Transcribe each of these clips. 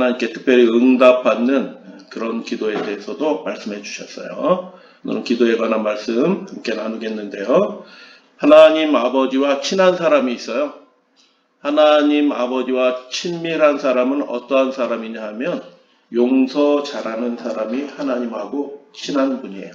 하나님께 특별히 응답받는 그런 기도에 대해서도 말씀해 주셨어요. 오늘은 기도에 관한 말씀 함께 나누겠는데요. 하나님 아버지와 친한 사람이 있어요. 하나님 아버지와 친밀한 사람은 어떠한 사람이냐 하면 용서 잘하는 사람이 하나님하고 친한 분이에요.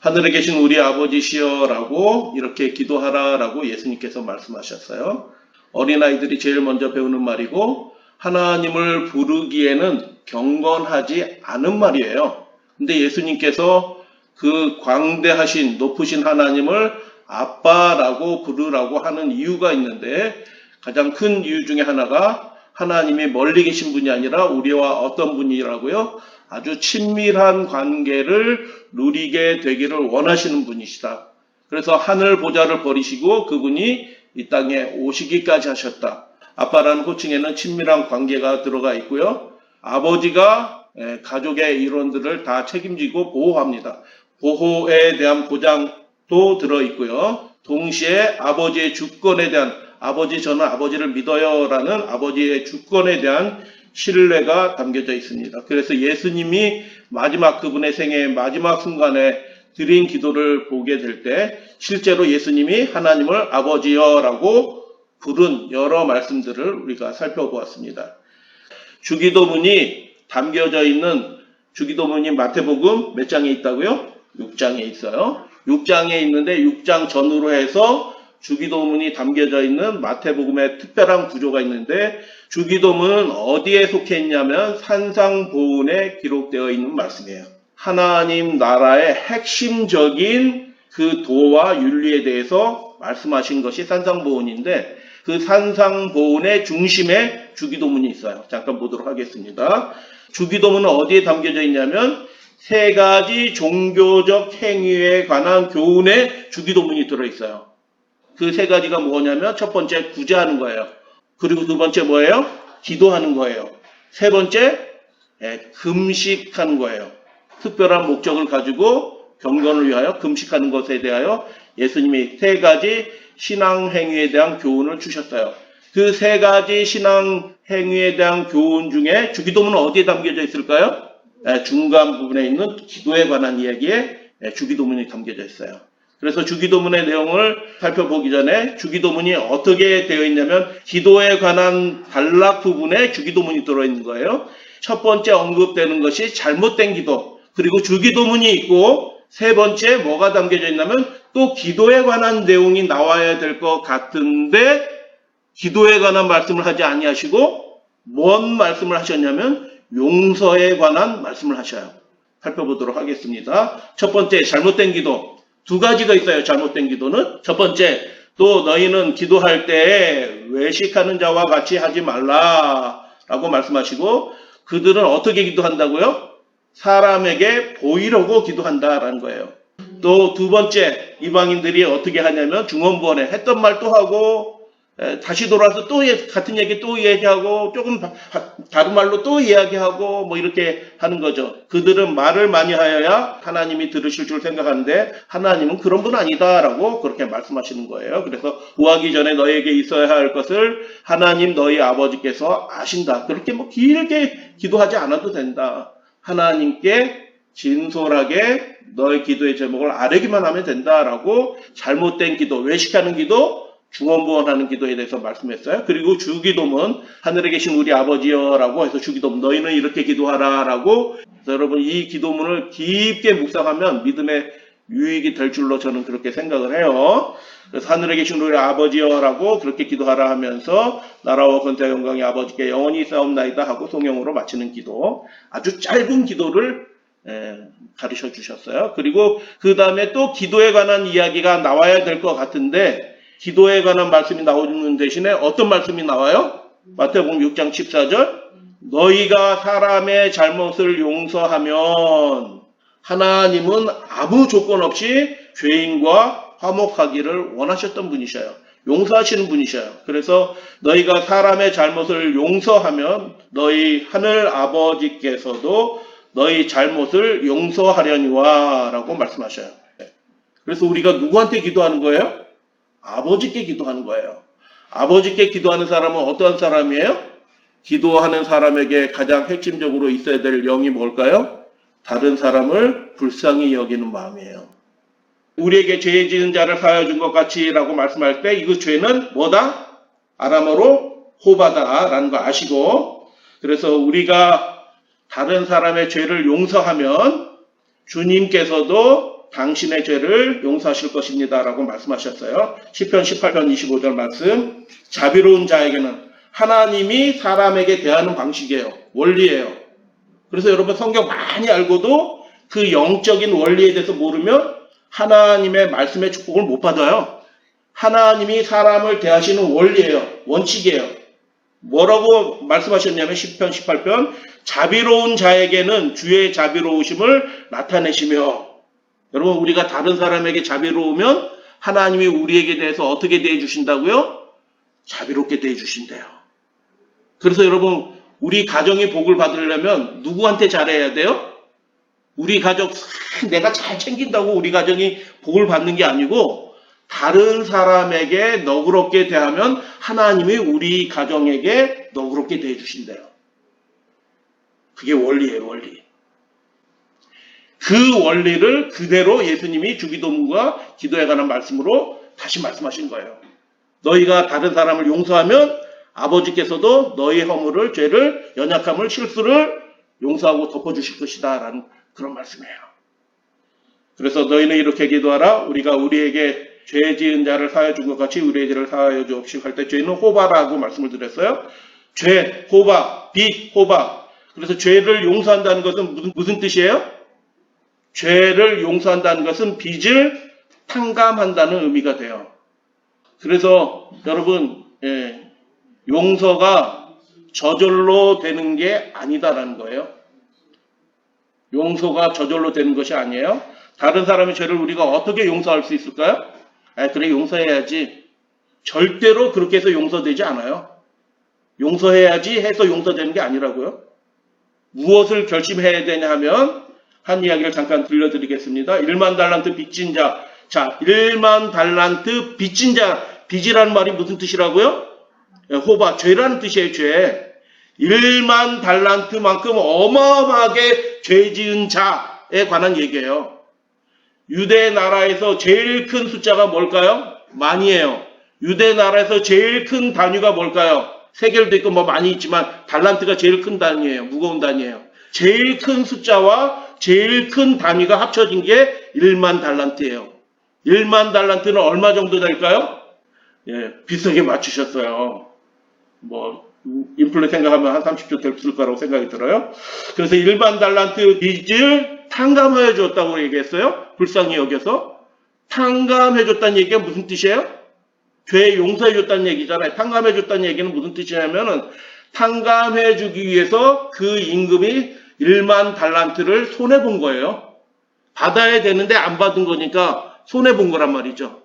하늘에 계신 우리 아버지시여라고 이렇게 기도하라라고 예수님께서 말씀하셨어요. 어린아이들이 제일 먼저 배우는 말이고 하나님을 부르기에는 경건하지 않은 말이에요. 근데 예수님께서 그 광대하신 높으신 하나님을 아빠라고 부르라고 하는 이유가 있는데 가장 큰 이유 중에 하나가 하나님이 멀리 계신 분이 아니라 우리와 어떤 분이라고요? 아주 친밀한 관계를 누리게 되기를 원하시는 분이시다. 그래서 하늘 보좌를 버리시고 그분이 이 땅에 오시기까지 하셨다. 아빠라는 호칭에는 친밀한 관계가 들어가 있고요. 아버지가 에, 가족의 일원들을 다 책임지고 보호합니다. 보호에 대한 보장도 들어 있고요. 동시에 아버지의 주권에 대한 아버지 저는 아버지를 믿어요라는 아버지의 주권에 대한 신뢰가 담겨져 있습니다. 그래서 예수님이 마지막 그분의 생애의 마지막 순간에 드린 기도를 보게 될 때 실제로 예수님이 하나님을 아버지여라고 부른 여러 말씀들을 우리가 살펴보았습니다. 주기도문이 담겨져 있는 주기도문이 마태복음 몇 장에 있다고요? 6장에 있어요. 6장에 있는데 6장 전후로 해서 주기도문이 담겨져 있는 마태복음의 특별한 구조가 있는데 주기도문은 어디에 속해 있냐면 산상보훈에 기록되어 있는 말씀이에요. 하나님 나라의 핵심적인 그 도와 윤리에 대해서 말씀하신 것이 산상보훈인데 그 산상보훈의 중심에 주기도문이 있어요. 잠깐 보도록 하겠습니다. 주기도문은 어디에 담겨져 있냐면 세 가지 종교적 행위에 관한 교훈에 주기도문이 들어있어요. 그 세 가지가 뭐냐면 첫 번째 구제하는 거예요. 그리고 두 번째 뭐예요? 기도하는 거예요. 세 번째 예, 금식하는 거예요. 특별한 목적을 가지고 경건을 위하여 금식하는 것에 대하여 예수님이 세 가지 신앙 행위에 대한 교훈을 주셨어요. 그 세 가지 신앙 행위에 대한 교훈 중에 주기도문은 어디에 담겨져 있을까요? 예, 중간 부분에 있는 기도에 관한 이야기에 예, 주기도문이 담겨져 있어요. 그래서 주기도문의 내용을 살펴보기 전에 주기도문이 어떻게 되어 있냐면 기도에 관한 단락 부분에 주기도문이 들어있는 거예요. 첫 번째 언급되는 것이 잘못된 기도, 그리고 주기도문이 있고 세 번째 뭐가 담겨져 있냐면 또 기도에 관한 내용이 나와야 될 것 같은데 기도에 관한 말씀을 하지 아니하시고 뭔 말씀을 하셨냐면 용서에 관한 말씀을 하셔요. 살펴보도록 하겠습니다. 첫 번째 잘못된 기도 두 가지가 있어요. 잘못된 기도는 첫 번째 또 너희는 기도할 때 외식하는 자와 같이 하지 말라라고 말씀하시고 그들은 어떻게 기도한다고요? 사람에게 보이려고 기도한다라는 거예요. 또 두 번째 이방인들이 어떻게 하냐면 중원부원에 했던 말 또 하고 에, 다시 돌아와서 또 예- 같은 얘기 또 얘기하고 조금 다른 말로 또 이야기하고 뭐 이렇게 하는 거죠. 그들은 말을 많이 하여야 하나님이 들으실 줄 생각하는데 하나님은 그런 분 아니다라고 그렇게 말씀하시는 거예요. 그래서 구하기 전에 너에게 있어야 할 것을 하나님 너희 아버지께서 아신다. 그렇게 뭐 길게 기도하지 않아도 된다. 하나님께 진솔하게 너의 기도의 제목을 아뢰기만 하면 된다라고 잘못된 기도, 외식하는 기도, 중원부원하는 기도에 대해서 말씀했어요. 그리고 주기도문 하늘에 계신 우리 아버지여라고 해서 주기도문 너희는 이렇게 기도하라라고 여러분 이 기도문을 깊게 묵상하면 믿음의 유익이 될 줄로 저는 그렇게 생각을 해요. 그래서 하늘에 계신 우리 아버지여라고 그렇게 기도하라 하면서 나라와 권세 영광이 아버지께 영원히 싸움나이다 하고 송영으로 마치는 기도 아주 짧은 기도를 에, 가르쳐 주셨어요. 그리고 그 다음에 또 기도에 관한 이야기가 나와야 될 것 같은데 기도에 관한 말씀이 나오는 대신에 어떤 말씀이 나와요? 마태복음 6장 14절 너희가 사람의 잘못을 용서하면 하나님은 아무 조건 없이 죄인과 화목하기를 원하셨던 분이셔요. 용서하시는 분이셔요. 그래서 너희가 사람의 잘못을 용서하면 너희 하늘 아버지께서도 너희 잘못을 용서하려니와 라고 말씀하셔요. 그래서 우리가 누구한테 기도하는 거예요? 아버지께 기도하는 거예요. 아버지께 기도하는 사람은 어떠한 사람이에요? 기도하는 사람에게 가장 핵심적으로 있어야 될 영이 뭘까요? 다른 사람을 불쌍히 여기는 마음이에요. 우리에게 죄 지은 자를 사하여 준 것 같이라고 말씀할 때 이거 죄는 뭐다? 아람어로 호바다라는 거 아시고 그래서 우리가 다른 사람의 죄를 용서하면 주님께서도 당신의 죄를 용서하실 것입니다 라고 말씀하셨어요. 10편 18편 25절 말씀. 자비로운 자에게는 하나님이 사람에게 대하는 방식이에요. 원리예요. 그래서 여러분 성경 많이 알고도 그 영적인 원리에 대해서 모르면 하나님의 말씀의 축복을 못 받아요. 하나님이 사람을 대하시는 원리예요. 원칙이에요. 뭐라고 말씀하셨냐면 10편 18편 자비로운 자에게는 주의 자비로우심을 나타내시며 여러분 우리가 다른 사람에게 자비로우면 하나님이 우리에게 대해서 어떻게 대해 주신다고요? 자비롭게 대해 주신대요. 그래서 여러분 우리 가정이 복을 받으려면 누구한테 잘해야 돼요? 우리 가족 내가 잘 챙긴다고 우리 가정이 복을 받는 게 아니고 다른 사람에게 너그럽게 대하면 하나님이 우리 가정에게 너그럽게 대해 주신대요. 그게 원리예요, 원리. 그 원리를 그대로 예수님이 주기도문과 기도에 관한 말씀으로 다시 말씀하신 거예요. 너희가 다른 사람을 용서하면 아버지께서도 너희 허물을, 죄를, 연약함을, 실수를 용서하고 덮어주실 것이다. 라는 그런 말씀이에요. 그래서 너희는 이렇게 기도하라. 우리가 우리에게 죄 지은 자를 사하여 준 것 같이 우리의 죄를 사하여 주옵시고 할 때 죄는 호바라고 말씀을 드렸어요. 죄, 호바, 빚, 호바. 그래서 죄를 용서한다는 것은 무슨, 무슨 뜻이에요? 죄를 용서한다는 것은 빚을 탕감한다는 의미가 돼요. 그래서 여러분 예, 용서가 저절로 되는 게 아니다라는 거예요. 용서가 저절로 되는 것이 아니에요. 다른 사람의 죄를 우리가 어떻게 용서할 수 있을까요? 아, 그래 용서해야지. 절대로 그렇게 해서 용서되지 않아요. 용서해야지 해서 용서되는 게 아니라고요. 무엇을 결심해야 되냐 하면 한 이야기를 잠깐 들려드리겠습니다. 1만 달란트 빚진 자. 자, 1만 달란트 빚진 자. 빚이라는 말이 무슨 뜻이라고요? 예, 호바, 죄라는 뜻이에요, 죄. 1만 달란트만큼 어마어마하게 죄 지은 자에 관한 얘기예요. 유대 나라에서 제일 큰 숫자가 뭘까요? 만이에요. 유대 나라에서 제일 큰 단위가 뭘까요? 세겔도 있고 뭐 많이 있지만 달란트가 제일 큰 단위예요. 무거운 단위예요. 제일 큰 숫자와 제일 큰 단위가 합쳐진 게 1만 달란트예요. 1만 달란트는 얼마 정도 될까요? 예, 비슷하게 맞추셨어요. 뭐 인플레 생각하면 한 30조 됐을 거라고 생각이 들어요. 그래서 일반 달란트 빚을 탕감해 줬다고 얘기했어요. 불쌍히 여겨서 탕감해 줬다는 얘기가 무슨 뜻이에요? 죄 용서해 줬다는 얘기잖아요. 탕감해 줬다는 얘기는 무슨 뜻이냐면은 탕감해 주기 위해서 그 임금이 1만 달란트를 손해 본 거예요. 받아야 되는데 안 받은 거니까 손해 본 거란 말이죠.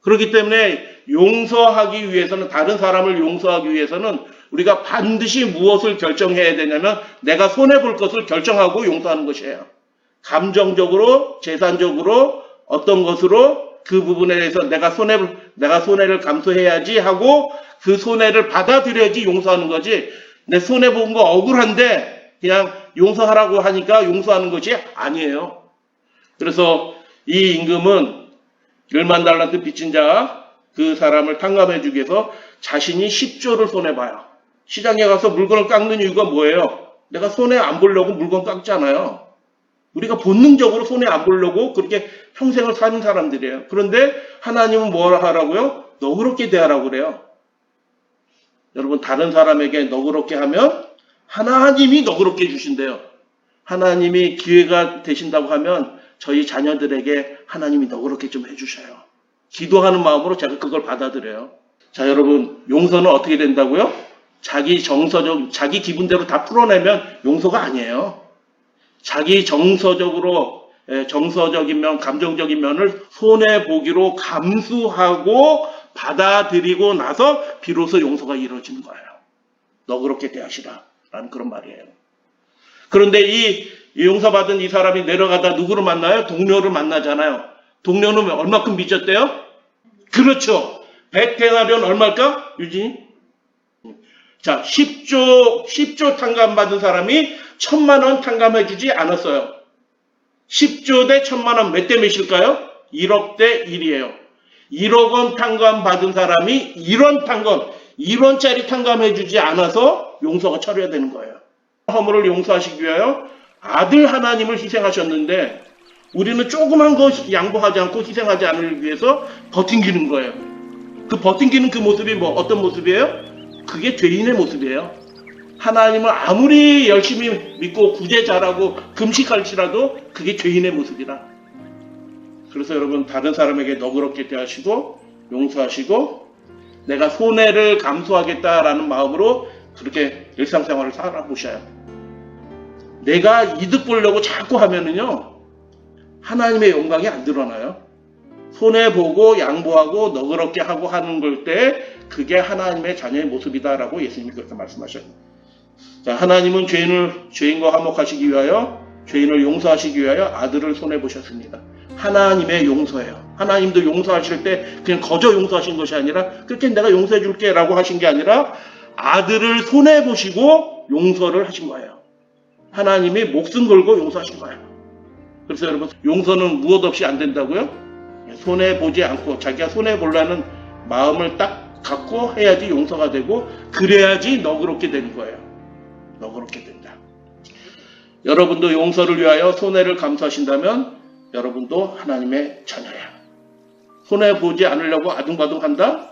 그렇기 때문에 용서하기 위해서는 다른 사람을 용서하기 위해서는 우리가 반드시 무엇을 결정해야 되냐면 내가 손해 볼 것을 결정하고 용서하는 것이에요. 감정적으로, 재산적으로 어떤 것으로 그 부분에 대해서 내가 손해 내가 손해를 감수해야지 하고 그 손해를 받아들여야지 용서하는 거지. 내 손해 본 거 억울한데 그냥 용서하라고 하니까 용서하는 것이 아니에요. 그래서 이 임금은 1만 달란트 빚진 자 그 사람을 탕감해 주기 위해서 자신이 10조를 손해봐요. 시장에 가서 물건을 깎는 이유가 뭐예요? 내가 손해 안 보려고 물건 깎잖아요. 우리가 본능적으로 손해 안 보려고 그렇게 평생을 사는 사람들이에요. 그런데 하나님은 뭐라 하라고요? 너그럽게 대하라고 그래요. 여러분 다른 사람에게 너그럽게 하면 하나님이 너그럽게 해주신대요. 하나님이 기회가 되신다고 하면 저희 자녀들에게 하나님이 너그럽게 좀 해주셔요. 기도하는 마음으로 제가 그걸 받아들여요. 자, 여러분, 용서는 어떻게 된다고요? 자기 정서적, 자기 기분대로 다 풀어내면 용서가 아니에요. 자기 정서적으로, 예, 정서적인 면, 감정적인 면을 손해보기로 감수하고 받아들이고 나서 비로소 용서가 이루어지는 거예요. 너그럽게 대하시라. 라는 그런 말이에요. 그런데 이 용서받은 이 사람이 내려가다 누구를 만나요? 동료를 만나잖아요. 동료는 얼마큼 빚졌대요? 그렇죠. 100데나리온 얼마일까? 유진이? 자, 10조, 10조 탕감 받은 사람이 천만 원 탕감해 주지 않았어요. 10조 대 천만 원 몇 대 몇일까요? 1억 대 1이에요. 1억 원 탕감 받은 사람이 1원 탕감, 1원짜리 탕감해 주지 않아서 용서가 처리되는 거예요. 허물을 용서하시기 위하여 아들 하나님을 희생하셨는데 우리는 조그만 것 양보하지 않고 희생하지 않을 위해서 버팅기는 거예요. 그 버팅기는 그 모습이 뭐 어떤 모습이에요? 그게 죄인의 모습이에요. 하나님을 아무리 열심히 믿고 구제 잘하고 금식할지라도 그게 죄인의 모습이라. 그래서 여러분 다른 사람에게 너그럽게 대하시고 용서하시고 내가 손해를 감수하겠다라는 마음으로 그렇게 일상생활을 살아보셔요. 내가 이득 보려고 자꾸 하면은요 하나님의 영광이 안 드러나요. 손해 보고 양보하고 너그럽게 하고 하는 걸 때 그게 하나님의 자녀의 모습이다라고 예수님이 그렇게 말씀하셨어요. 자, 하나님은 죄인을 죄인과 화목하시기 위하여 죄인을 용서하시기 위하여 아들을 손해 보셨습니다. 하나님의 용서예요. 하나님도 용서하실 때 그냥 거저 용서하신 것이 아니라 그렇게 내가 용서해 줄게라고 하신 게 아니라 아들을 손해 보시고 용서를 하신 거예요. 하나님이 목숨 걸고 용서하신 거예요. 그래서 여러분 용서는 무엇 없이 안 된다고요? 손해 보지 않고 자기가 손해 보려는 마음을 딱 갖고 해야지 용서가 되고 그래야지 너그럽게 되는 거예요. 너그럽게 된다. 여러분도 용서를 위하여 손해를 감수하신다면 여러분도 하나님의 자녀야. 손해 보지 않으려고 아둥바둥한다?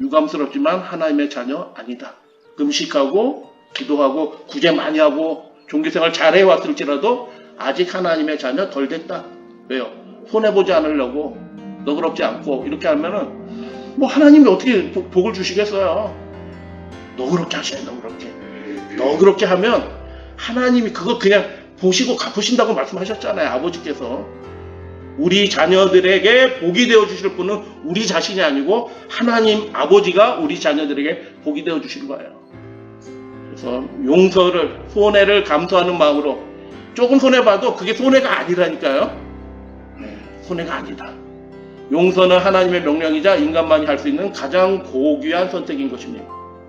유감스럽지만 하나님의 자녀 아니다. 금식하고 기도하고 구제 많이 하고 종교생활 잘 해 왔을지라도 아직 하나님의 자녀 덜 됐다. 왜요? 손해 보지 않으려고 너그럽지 않고 이렇게 하면은 뭐 하나님이 어떻게 복- 복을 주시겠어요? 너그럽게 하셔야 너그럽게. 너그럽게 하면 하나님이 그거 그냥 보시고 갚으신다고 말씀하셨잖아요. 아버지께서. 우리 자녀들에게 복이 되어 주실 분은 우리 자신이 아니고 하나님 아버지가 우리 자녀들에게 복이 되어 주실 거예요. 그래서 용서를 손해를 감수하는 마음으로 조금 손해 봐도 그게 손해가 아니라니까요. 네, 손해가 아니다. 용서는 하나님의 명령이자 인간만이 할 수 있는 가장 고귀한 선택인 것입니다.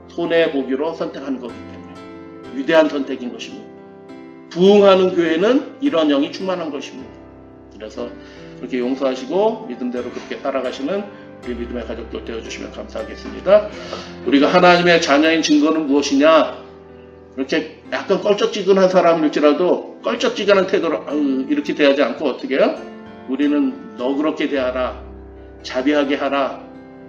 손해 보기로 선택하는 거기 때문에 위대한 선택인 것입니다. 부흥하는 교회는 이런 영이 충만한 것입니다. 그래서 그렇게 용서하시고 믿음대로 그렇게 살아가시는 우리 믿음의 가족들 되어주시면 감사하겠습니다. 우리가 하나님의 자녀인 증거는 무엇이냐? 이렇게 약간 껄쩍지근한 사람일지라도 껄쩍지근한 태도로 이렇게 대하지 않고 어떻게 해요? 우리는 너그럽게 대하라, 자비하게 하라,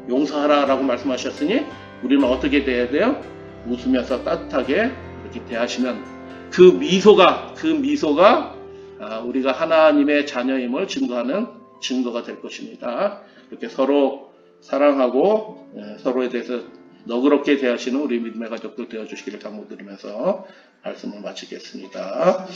용서하라 라고 말씀하셨으니 우리는 어떻게 대해야 돼요? 웃으면서 따뜻하게 이렇게 대하시면 그 미소가 그 미소가 아, 우리가 하나님의 자녀임을 증거하는 증거가 될 것입니다. 이렇게 서로 사랑하고 예, 서로에 대해서 너그럽게 대하시는 우리 믿음의 가족들 되어 주시기를 당부드리면서 말씀을 마치겠습니다.